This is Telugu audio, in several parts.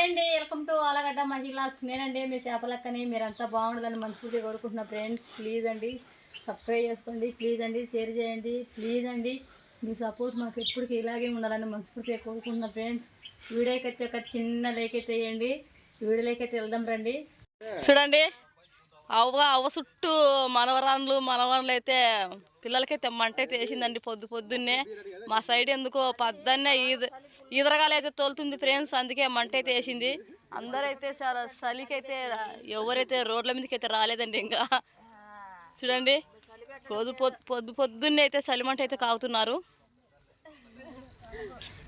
హాయ్ అండి వెల్కమ్ టు ఆలగడ్డ మహిళ నేనండి మీ చేపలక్కని. మీరంతా బాగుండాలని మనస్ఫూర్తిగా కోరుకుంటున్నా. ఫ్రెండ్స్ ప్లీజ్ అండి సబ్స్క్రైబ్ చేసుకోండి. ప్లీజ్ అండి షేర్ చేయండి. ప్లీజ్ అండి మీ సపోర్ట్ మాకు ఎప్పటికీ ఇలాగే ఉండాలని మనస్ఫూర్తిగా కోరుకుంటున్నా ఫ్రెండ్స్. వీడియోకి అయితే ఒక చిన్న లైక్ అయితే వేయండి వీడియోలోకి అయితే వెళ్దాం రండి. చూడండి అవ్వ అవ్వ చుట్టూ మనవరాన్లు మనవరాన్లు అయితే పిల్లలకైతే మంట అయితే వేసిందండి పొద్దు పొద్దున్నే. మా సైడ్ ఎందుకో పద్దన్నే ఈద ఈదరగాలు అయితే తోలుతుంది ఫ్రెండ్స్ అందుకే మంట వేసింది అందరైతే చాలా చలికైతే ఎవరైతే రోడ్ల మీదకి అయితే రాలేదండి ఇంకా. చూడండి పొద్దు పొద్దు పొద్దు పొద్దున్నే అయితే చలిమంట అయితే కాగుతున్నారు.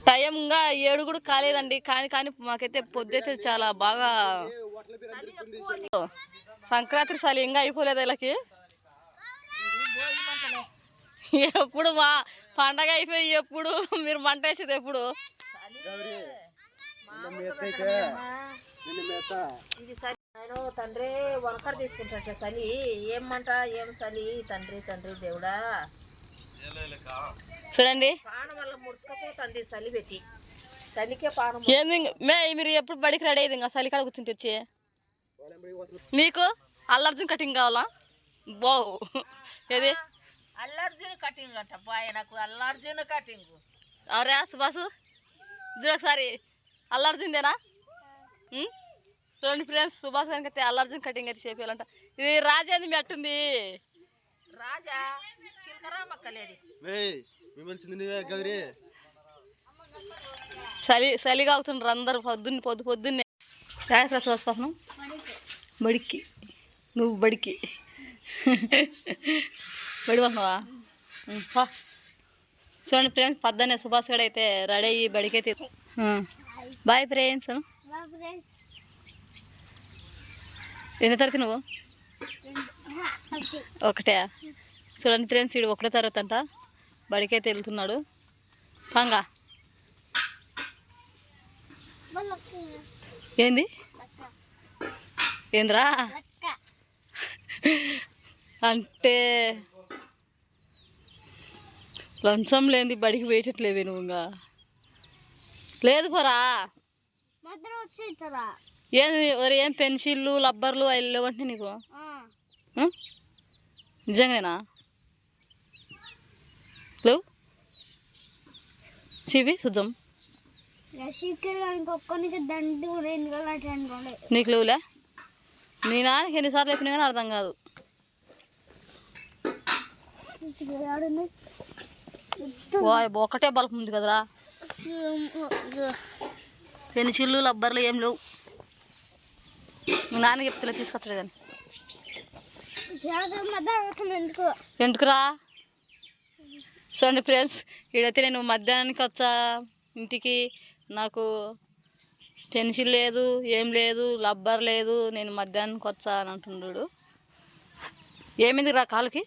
టైం ఇంకా ఏడు కూడా కాలేదండి కానీ కానీ మాకైతే పొద్దు అయితే చాలా బాగా సంక్రాంతి చలి ఇంకా అయిపోలేదు వీళ్ళకి. ఎప్పుడు మా పండగ అయిపోయి ఎప్పుడు మీరు మంట వేసేది ఎప్పుడు? తండ్రి వంకర తీసుకుంటాట చలి ఏమంట ఏం చలి తండ్రి తండ్రి దేవుడా. చూడండి. పానం వల్ల ముడుచుకపోతుంది చలి పెట్టి. చలికే పానం ఏంది ఇంక- మే మీరు ఎప్పుడు బడికి రెడీ అయ్యింది ఇంకా చలి కాడ కూర్చుని తెచ్చి? మీకు అల్లర్జున్ కటింగ్ కావాలా? బావు ఏది? అల్లర్జున్ కటింగ్ అంట బాయ్ నాకు అల్లర్జున్ కటింగ్. అవరా సుభాసు చూడు ఒకసారి అల్లర్జున్దేనా? చూడండి ఫ్రెండ్స్ సుభాష్ గారికి అయితే అల్లర్జున్ కటింగ్ అయితే చేపించాలంట ఇది రాజేంది మీ అట్టుంది. రాజా గౌరీ. చలి చలి కాగుతుండ్రు అందరు పొద్దున్న పొద్దు పొద్దున్నే. ఎక్కడ చూసిపోతున్నాం బడికి నువ్వు బడికి బడి పోతున్నావా ఉం, పా. చూడండి ఫ్రెండ్స్ పొద్దున్నే సుభాష్ గడ అయితే రెడీ అయ్యి బడికి అయితే బాయ్ ఫ్రెండ్స్. ఎన్ని తరగతి నువ్వు? ఒకటే. చూడండి ఫ్రెండ్స్ వీడు ఒకటే తరగతి అంట. బడికైతే వెళ్తున్నాడు పంగా. ఏంది? ఏంద్రా? అంటే లంచం లేని బడికి పోయేటట్లేవే నువ్వు ఇంకా. లేదు పోరా. ఏం మరి ఏం పెన్సిళ్ళు రబ్బర్లు అవి లేవంటే నీకు? నిజంగానేనా? లేవు చూపి గలటి అనుకోండి నీకు లేవులే? మీ నాన్నకి ఎన్నిసార్లు చెప్పినా కానీ అర్థం కాదు. ఒకటే బల్బ్ ఉంది కదరా. పెన్సిళ్ళు రబ్బర్లు ఏం లేవు. మీ నాన్న చెప్తలే తీసుకొచ్చలేదని ఎందుకురా? చూడండి ఫ్రెండ్స్ ఇడైతే నేను మధ్యాహ్నానికి వచ్చా. ఇంటికి నాకు పెన్సిల్ లేదు ఏం లేదు రబ్బర్ లేదు నేను మధ్యాహ్నానికి వచ్చా అని అంటున్నాడు. ఏమైంది రా కాలుకి?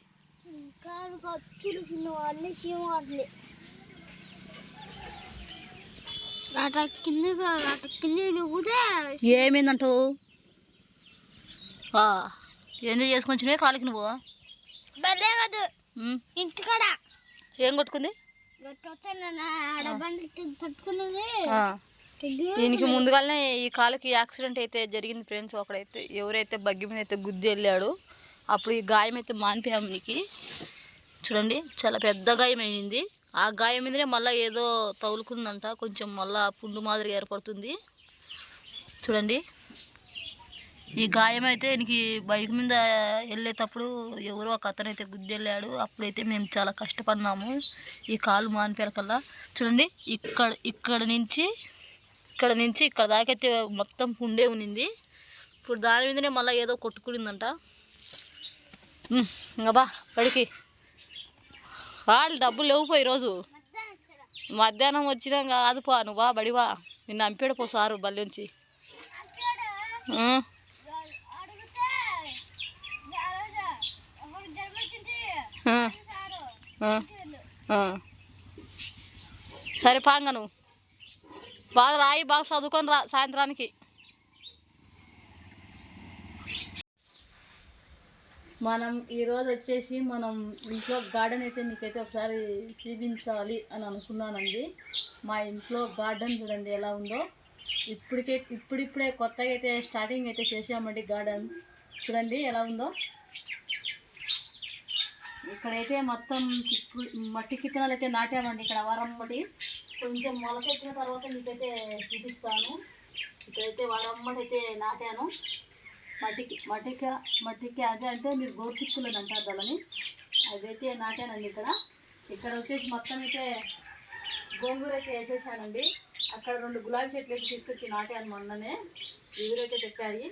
కాదు ఖర్చులు చిన్న వాళ్ళని సీమ వాటిని అట కింద అట కింద దిగుతే ఏమైందంటావు ఏంది చేసుకొని కాలికి నువ్వు? భలే కాదు ఉమ్, ఇంటికాడ. ఏం కొట్టుకుంది? దీనికి ముందుగానే ఈ కాలుకి యాక్సిడెంట్ అయితే జరిగింది ఫ్రెండ్స్. ఒకడైతే ఎవరైతే బగ్గి మీద అయితే గుద్ది వెళ్ళాడు అప్పుడు ఈ గాయం అయితే మానిపోయాము నీకు. చూడండి చాలా పెద్ద గాయం అయింది ఆ గాయం మీదనే మళ్ళీ ఏదో తగులుకుందంట కొంచెం మళ్ళా పుండు మాదిరి ఏర్పడుతుంది. చూడండి. ఈ గాయం అయితే నీకు బైక్ మీద వెళ్ళేటప్పుడు ఎవరో ఒక అతను అయితే వెళ్ళాడు అప్పుడైతే మేము చాలా కష్టపడినాము ఈ కాలు మానిపేరకల్లా. చూడండి ఇక్కడ ఇక్కడ నుంచి ఇక్కడ నుంచి ఇక్కడ దాకైతే మొత్తం పుండే ఉన్నింది. ఇప్పుడు దాని మీదనే మళ్ళీ ఏదో కొట్టుకునిందంట. ఇంకా బా బడికి. వాళ్ళు డబ్బులు లేవు పో ఈరోజు. మధ్యాహ్నం వచ్చినా కాదు పో నువ్వు బా బడివా నిన్ను అంపాడు పో సారు బల్లించి సరే పాంగ నువ్వు. బాగా రాయి బాగా చదువుకొని రా సాయంత్రానికి. మనం ఈరోజు వచ్చేసి మనం ఇంట్లో గార్డెన్ అయితే మీకైతే ఒకసారి చూపించాలి అని అనుకున్నానండి. మా ఇంట్లో గార్డెన్ చూడండి ఎలా ఉందో. ఇప్పటికే ఇప్పుడిప్పుడే కొత్తగా అయితే స్టార్టింగ్ అయితే చేసామండి గార్డెన్ చూడండి ఎలా ఉందో. ఇక్కడైతే మొత్తం మట్టి కిత్తనాలు అయితే నాటామండి ఇక్కడ వారం బట్టి కొంచెం మొలకెత్తిన తర్వాత మీకైతే చూపిస్తాను. ఇక్కడైతే వారమ్మటి అయితే నాటాను. మట్టికి మట్టికి మట్టికి అదే అంటే మీరు గోరు అని అంటారు దాని అదైతే నాటానండి ఇక్కడ. ఇక్కడ వచ్చేసి మొత్తం అయితే గోంగూర అయితే వేసేసానండి. అక్కడ రెండు గులాబీ చెట్లు అయితే తీసుకొచ్చి నాటాను మొన్ననే. ఎదురైతే పెట్టాయి.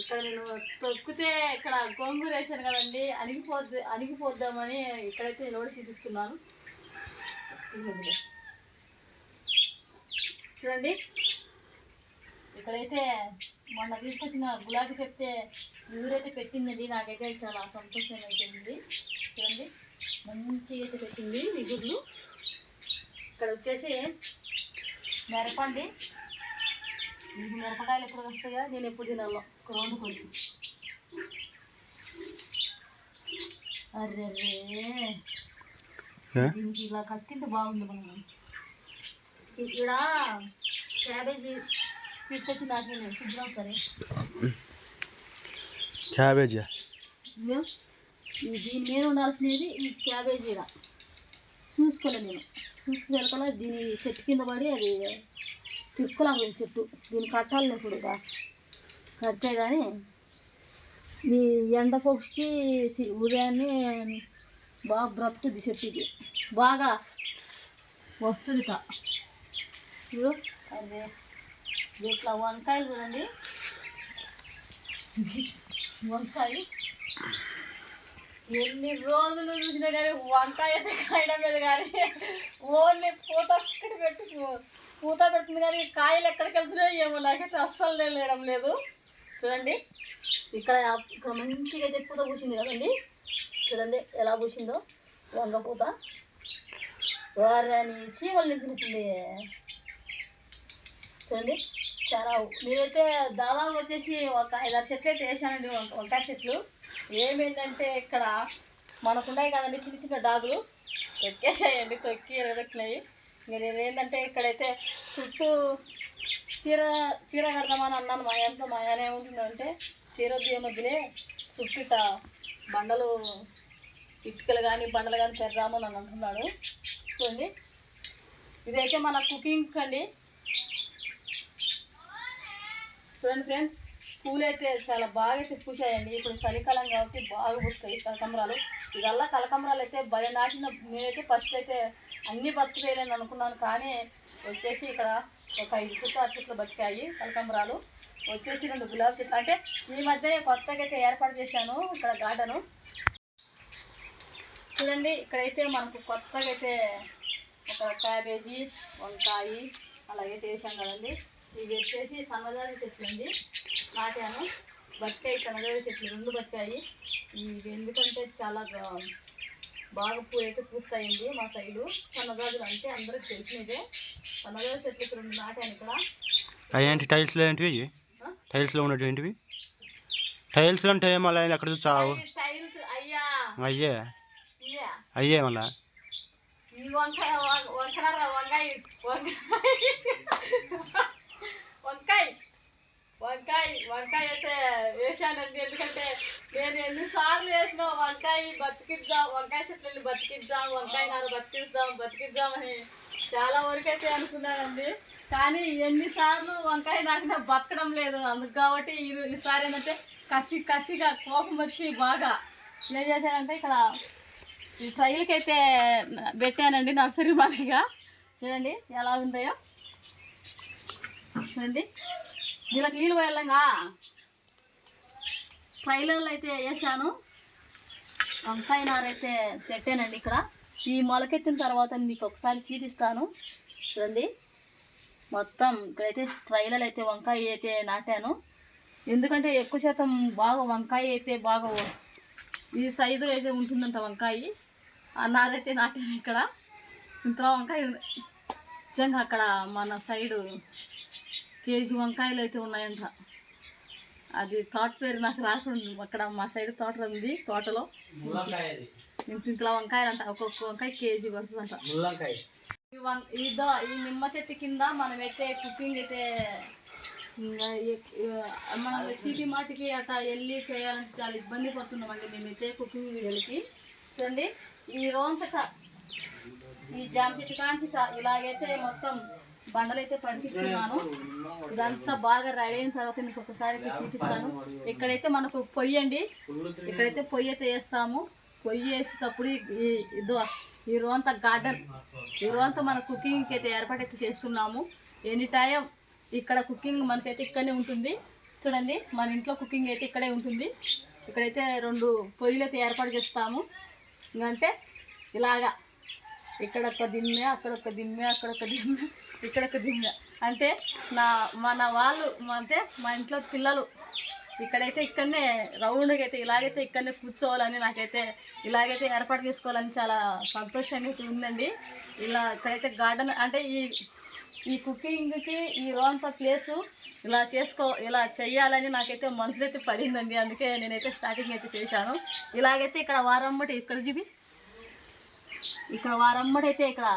ఇక్కడ నేను తొక్కితే ఇక్కడ గోంగూర వేసాను కదండి. అణిగిపోద్ది అణిగిపోద్దామని ఇక్కడైతే నిలబడి చూపిస్తున్నాను చూడండి. ఇక్కడైతే మొన్న తీసుకొచ్చిన గులాబీ చెప్తే ఎవరైతే పెట్టిందండి. నాకైతే చాలా సంతోషంగా అయితే ఉంది చూడండి మంచిగా అయితే పెట్టింది ఇగుర్లు ఇక్కడ వచ్చేసి మిరపండి మిరపకాయలు ఎప్పుడు వస్తాయా నేను ఎప్పుడు తినాలో. ఒక రెండు కొన్ని అర్రే దీనికి ఇలా కట్టింటే బాగుంది మనం ఇక్కడ క్యాబేజీ తీసుకొచ్చి నాకు నేను శుభ్రం సరే. క్యాబేజీ దీని మీద ఉండాల్సినది ఈ క్యాబేజీ ఈడ. చూసుకోలే నేను. చూసుకోలేకల దీని చెట్టు కింద పడి అది తిప్పులాగా చెట్టు. దీన్ని కట్టాలి ఇప్పుడు. కడితే కానీ ఈ ఎండ సి- ఉదయాన్నే బాగా బ్రతుకుతుంది చెట్టుకి. బాగా వస్తుంది ఇక ఇప్పుడు అదే. ఇట్లా వంకాయలు చూడండి. వంకాయ ఎన్ని రోజులు చూసినా కానీ వంకాయ అయితే కాయడం లేదు కానీ ఓన్లీ పూత ఒక్కటి పెట్టి పూత పెడుతుంది కానీ కాయలు ఎక్కడికి వెళ్తున్నాయో ఏమో నాకైతే అస్సలు లేయడం లేదు. చూడండి. ఇక్కడ ఇక్కడ మంచిగా అయితే పూత పూసింది కదండి. చూడండి ఎలా పూసిందో. వంగ పూత. వారని చీమలు నింపుతుంది చూడండి. చాలా నేనైతే దాదాపు వచ్చేసి ఒక ఐదారు చెట్లు అయితే వేసానండి. వంకాయ చెట్లు. ఏమేంటంటే ఇక్కడ మనకున్నాయి కదండి చిన్న చిన్న డాగులు. తొక్కేసాయండి తొక్కి ఎరగబెట్టినాయి మీరు నేను ఏంటంటే ఇక్కడైతే చుట్టూ చీర చీర కడదామని అన్నాను. మా ఆయనతో మా ఏముంటుందంటే చీర మధ్యలే ఏమొద్దులే చుట్టూ బండలు ఇటుకలు కానీ బండలు కానీ పెడదామని అని అంటున్నాడు. చూడండి. ఇదైతే మన కుకింగ్ అండి చూడండి ఫ్రెండ్స్ పూలు అయితే చాలా బాగా అయితే పూసాయండి. ఇప్పుడు చలికాలం కాబట్టి బాగా పూస్తాయి కలకంబరాలు ఇదల్లా కలకంబరాలు అయితే భలే నాటిన నేనైతే ఫస్ట్ అయితే అన్నీ బతుకుతాయని అనుకున్నాను. కానీ వచ్చేసి ఇక్కడ ఒక ఐదు చెట్లు ఆరు చెట్లు బతికాయి కలకంబరాలు వచ్చేసి రెండు గులాబీ చెట్లు. అంటే ఈ మధ్య కొత్తగా అయితే ఏర్పాటు చేశాను ఇక్కడ గార్డెను. చూడండి ఇక్కడైతే మనకు కొత్తగా అయితే ఒక క్యాబేజీ వంకాయి అలాగైతే వేసాం కదండి. ఇవి వచ్చేసి సన్నజాజి చెట్లు అండి. నాటాను. బతికాయి సన్నజాజి చెట్లు రెండు బతికాయి. ఇవి ఎందుకంటే చాలా బాగా పూలు అయితే పూస్తాయండి మా సైడు. సన్నజాజులు అంటే అందరికి తెలిసినదే సన్నజాజి చెట్లు రెండు నాటాను ఇక్కడ. అయ్యేంటి టైల్స్లో ఏంటివి? టైల్స్లో ఉన్నటువంటివి టైల్స్ అంటే మళ్ళీ అక్కడ చావు టైల్స్- టైల్స్ అయ్యా. అయ్యే. మళ్ళా. వంకాయ వం- వంకర వంకాయ. వంకాయ. వంకాయ. వంకాయ వంకాయ అయితే వేసానండి ఎందుకంటే నేను ఎన్నిసార్లు వేసినా వంకాయ బతికిద్దాం వంకాయ చెట్లని బతికిద్దాం వంకాయ నార బతికిద్దాం బతికిద్దామని చాలా వరకైతే అనుకున్నానండి. కానీ ఎన్నిసార్లు వంకాయ నాటినా బతకడం లేదు. అందుకు కాబట్టి ఇది ఈసారి ఏంటంటే కసి కసిగా కోపం వచ్చి బాగా ఏం చేశానంటే ఇక్కడ ఈ ట్రైల్కి అయితే పెట్టానండి నర్సరీ మాదిరిగా. చూడండి ఎలా ఉందో. చూడండి దీనికి నీళ్ళు పోయాలంగా? ట్రైలర్లు అయితే వేసాను వంకాయ నారైతే పెట్టానండి ఇక్కడ. ఈ మొలకెత్తిన తర్వాత మీకు ఒకసారి చూపిస్తాను. చూడండి. మొత్తం ఇక్కడైతే ట్రైలర్ అయితే వంకాయ అయితే నాటాను. ఎందుకంటే ఎక్కువ శాతం బాగా వంకాయ అయితే బాగా ఈ సైజులో అయితే ఉంటుందంట వంకాయ. ఆ నారైతే నాటాను ఇక్కడ. ఇంతలో వంకాయ నిజంగా అక్కడ మన సైడు కేజీ వంకాయలు అయితే ఉన్నాయంట. అది తోట పేరు నాకు రాకుండా అక్కడ మా సైడ్ తోట ఉంది తోటలో. ఇంతలో వంకాయలు అంట ఒక్కొక్క వంకాయ కేజీ పడుతుందంట ఈ వం- ఇదో ఈ నిమ్మ చెట్టు కింద మనం అయితే కుకింగ్ అయితే మనం సిటీ మాటికి అట్లా వెళ్ళి చేయాలంటే చాలా ఇబ్బంది పడుతున్నామండి మేమైతే కుకింగ్ వీడియోలకి. చూడండి ఈ రోజంతట ఈ జామ చెట్టు కాంచి ఇలాగైతే మొత్తం బండలు అయితే పంపిస్తున్నాను ఇదంతా బాగా రెడీ అయిన తర్వాత మీకు ఒకసారి అయితే చూపిస్తాను. ఇక్కడైతే మనకు పొయ్యి అండి. ఇక్కడైతే పొయ్యి అయితే వేస్తాము. పొయ్యి వేసేటప్పుడు ఈ- ఇదో ఈ రోజంతా గార్డెన్. ఈ రోజంతా మన కుకింగ్కి అయితే ఏర్పాటు అయితే చేసుకున్నాము. ఎనీ టైం ఇక్కడ కుకింగ్ మనకైతే ఇక్కడనే ఉంటుంది. చూడండి మన ఇంట్లో కుకింగ్ అయితే ఇక్కడే ఉంటుంది. ఇక్కడైతే రెండు పొయ్యిలు అయితే ఏర్పాటు చేస్తాము. ఇంకంటే ఇలాగా. ఇక్కడ ఒక దిమ్మె అక్కడ ఒక దిమ్మె అక్కడ ఒక దిమ్మె ఇక్కడ ఒక దిమ్మె. అంటే నా మన వాళ్ళు అంటే మా ఇంట్లో పిల్లలు ఇక్కడైతే ఇక్కడనే రౌండ్గా అయితే ఇలాగైతే ఇక్కడనే కూర్చోవాలని నాకైతే ఇలాగైతే ఏర్పాటు చేసుకోవాలని చాలా సంతోషంగా అయితే ఉందండి. ఇలా ఇక్కడైతే గార్డెన్ అంటే ఈ ఈ కుకింగ్కి ఈ రోంత ప్లేసు ఇలా చేసుకో ఇలా చేయాలని నాకైతే మనసులో అయితే పడిందండి. అందుకే నేనైతే స్టార్టింగ్ అయితే చేశాను. ఇలాగైతే ఇక్కడ వారం ఇక్కడ చూపి ఇక్కడ వారమ్మటి అయితే ఇక్కడ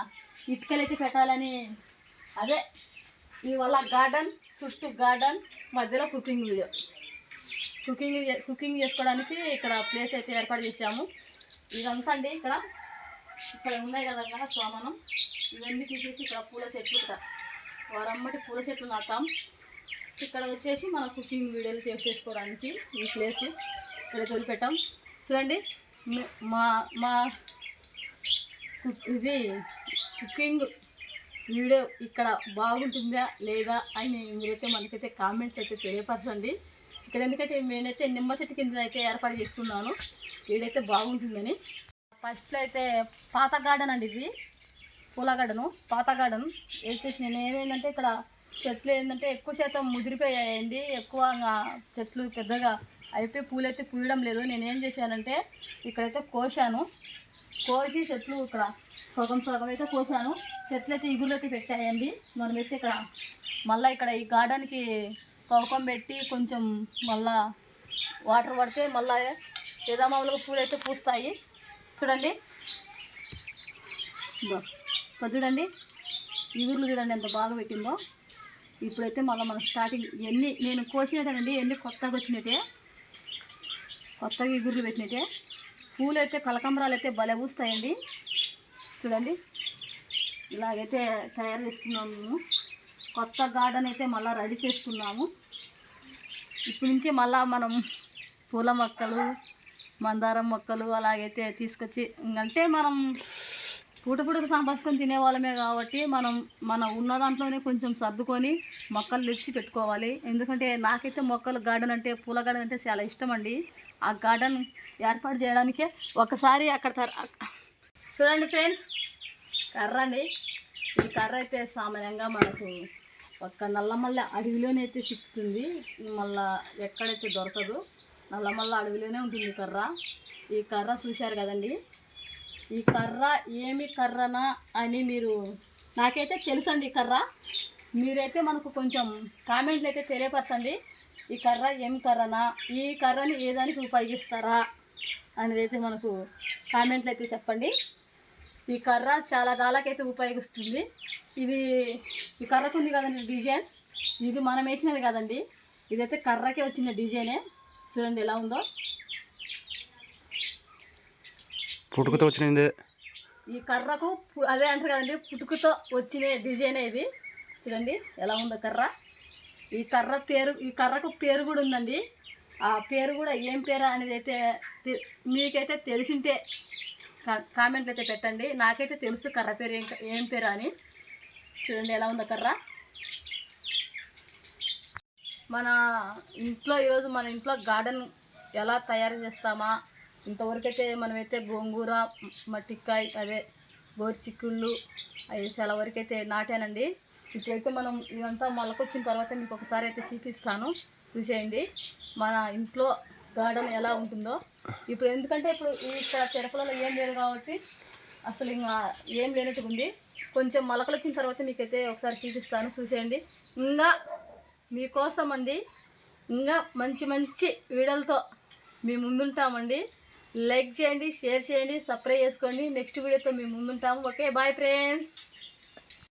ఇటుకలు అయితే పెట్టాలని అదే ఈ వల్ల గార్డెన్ చుట్టూ గార్డెన్ మధ్యలో కుకింగ్ వీడియో కుకింగ్ కుకింగ్ చేసుకోవడానికి ఇక్కడ ప్లేస్ అయితే ఏర్పాటు చేసాము ఇదంతా అండి ఇక్కడ. ఇక్కడ ఉన్నాయి కదా కదా సోమనం. ఇవన్నీ తీసేసి ఇక్కడ పూల చెట్లు ఇక్కడ. వారమ్మటి పూల చెట్లు నాటాం. ఇక్కడ వచ్చేసి మన కుకింగ్ వీడియోలు చేసేసుకోవడానికి ఈ ప్లేస్ ఇక్కడ వదిలిపెట్టాం చూడండి మా మా ఇది కుకింగ్ వీడియో ఇక్కడ బాగుంటుందా లేదా అని మీరైతే మనకైతే కామెంట్స్ అయితే తెలియపరచండి. ఇక్కడ ఎందుకంటే నేనైతే నిమ్మ చెట్టు కింద అయితే ఏర్పాటు చేసుకున్నాను. వీడైతే బాగుంటుందని. ఫస్ట్లో అయితే పాత గార్డెన్ అండి ఇది. పూల గార్డెను పాత గార్డెన్ వేసేసి నేను ఏమైందంటే ఇక్కడ చెట్లు ఏంటంటే ఎక్కువ శాతం ముదిరిపోయాయండి. ఎక్కువ చెట్లు పెద్దగా అయిపోయి పూలైతే పూయడం లేదు. నేనేం చేశానంటే ఇక్కడైతే కోసాను కోసి చెట్లు ఇక్కడ సగం సగం అయితే కోసాను. చెట్లు అయితే ఇగురులోకి అయితే పెట్టాయండి. మనమైతే ఇక్కడ మళ్ళీ ఇక్కడ ఈ గార్డెన్కి పవకం పెట్టి కొంచెం మళ్ళా వాటర్ పడితే మళ్ళీ ఎదామాములుగా పూలు అయితే పూస్తాయి. చూడండి. చూడండి. ఇగుర్లు చూడండి ఎంత బాగా పెట్టిందో. ఇప్పుడైతే మళ్ళీ మనం స్టార్టింగ్ ఎన్ని నేను కోసినట్టేనండి ఎన్ని కొత్తగా వచ్చినట్టే. కొత్తగా ఇగుర్లు పెట్టినట్టే. పూలు అయితే కలకంబరాలు అయితే భలే పూస్తాయండి. చూడండి. ఇలాగైతే తయారు చేస్తున్నాము మేము. కొత్త గార్డెన్ అయితే మళ్ళీ రెడీ చేస్తున్నాము. ఇప్పటి నుంచి మళ్ళీ మనం పూల మొక్కలు మందారం మొక్కలు అలాగైతే తీసుకొచ్చి అంటే మనం పూట పూటకు సంపాదించుకొని తినేవాళ్ళమే కాబట్టి మనం మన ఉన్న దాంట్లోనే కొంచెం సర్దుకొని మొక్కలు తెచ్చి పెట్టుకోవాలి. ఎందుకంటే నాకైతే మొక్కలు గార్డెన్ అంటే పూల గార్డెన్ అంటే చాలా ఇష్టం అండి ఆ గార్డెన్ ఏర్పాటు చేయడానికే ఒకసారి అక్కడ చూడండి ఫ్రెండ్స్ కర్ర అండి ఈ కర్ర అయితే సామాన్యంగా మనకు ఒక నల్లమల్ల అడవిలోనే అయితే సిక్కుతుంది మళ్ళా ఎక్కడైతే దొరకదు నల్లమల్ల అడవిలోనే ఉంటుంది ఈ కర్ర. ఈ కర్ర చూశారు కదండి? ఈ కర్ర ఏమి కర్రనా అని మీరు నాకైతే తెలుసండి ఈ కర్ర. మీరైతే మనకు కొంచెం కామెంట్లు అయితే తెలియపరచండి. ఈ కర్ర ఏం కర్రనా? ఈ కర్రని ఏ దానికి ఉపయోగిస్తారా అనేది మనకు కామెంట్లు అయితే చెప్పండి. ఈ కర్ర చాలా కాలకైతే ఉపయోగిస్తుంది. ఇది ఈ కర్రకు ఉంది కదండి డిజైన్. ఇది మనం వేసినది కదండి. ఇదైతే కర్రకే వచ్చిన డిజైనే. చూడండి ఎలా ఉందో. పుట్టుకతో వచ్చినది. ఈ కర్రకు అదే అంటారు కదండి పుట్టుకతో వచ్చిన డిజైన్ ఇది. చూడండి ఎలా ఉందో కర్ర. ఈ కర్ర పేరు ఈ కర్రకు పేరు కూడా ఉందండి. ఆ పేరు కూడా ఏం పేరు అనేది అయితే మీకైతే తెలిసింటే కా- కామెంట్లు అయితే పెట్టండి. నాకైతే తెలుసు కర్ర పేరు ఏం ఏం పేరు అని. చూడండి ఎలా ఉందో కర్ర. మన ఇంట్లో ఈరోజు మన ఇంట్లో గార్డెన్ ఎలా తయారు చేస్తామా ఇంతవరకైతే మనమైతే గోంగూర మట్టికాయ అదే గోరు చిక్కుళ్ళు అవి చాలా వరకు అయితే నాటానండి. ఇప్పుడైతే మనం ఇదంతా మొలకొచ్చిన తర్వాత మీకు ఒకసారి అయితే చూపిస్తాను. చూసేయండి. మన ఇంట్లో గార్డెన్ ఎలా ఉంటుందో. ఇప్పుడు ఎందుకంటే ఇప్పుడు ఈ ఇక్కడ తిరుపతిలో ఏం లేదు కాబట్టి అసలు ఇంకా ఏం లేనట్టుగా ఉంది. కొంచెం మొలకలు వచ్చిన తర్వాత మీకైతే ఒకసారి చూపిస్తాను. చూసేయండి. ఇంకా మీకోసం అండి ఇంకా మంచి మంచి వీడియోలతో మీ ముందుంటామండి. లైక్ చేయండి షేర్ చేయండి సబ్స్క్రైబ్ చేసుకోండి. నెక్స్ట్ వీడియోతో మేము ముందుంటాము. Okay bye friends.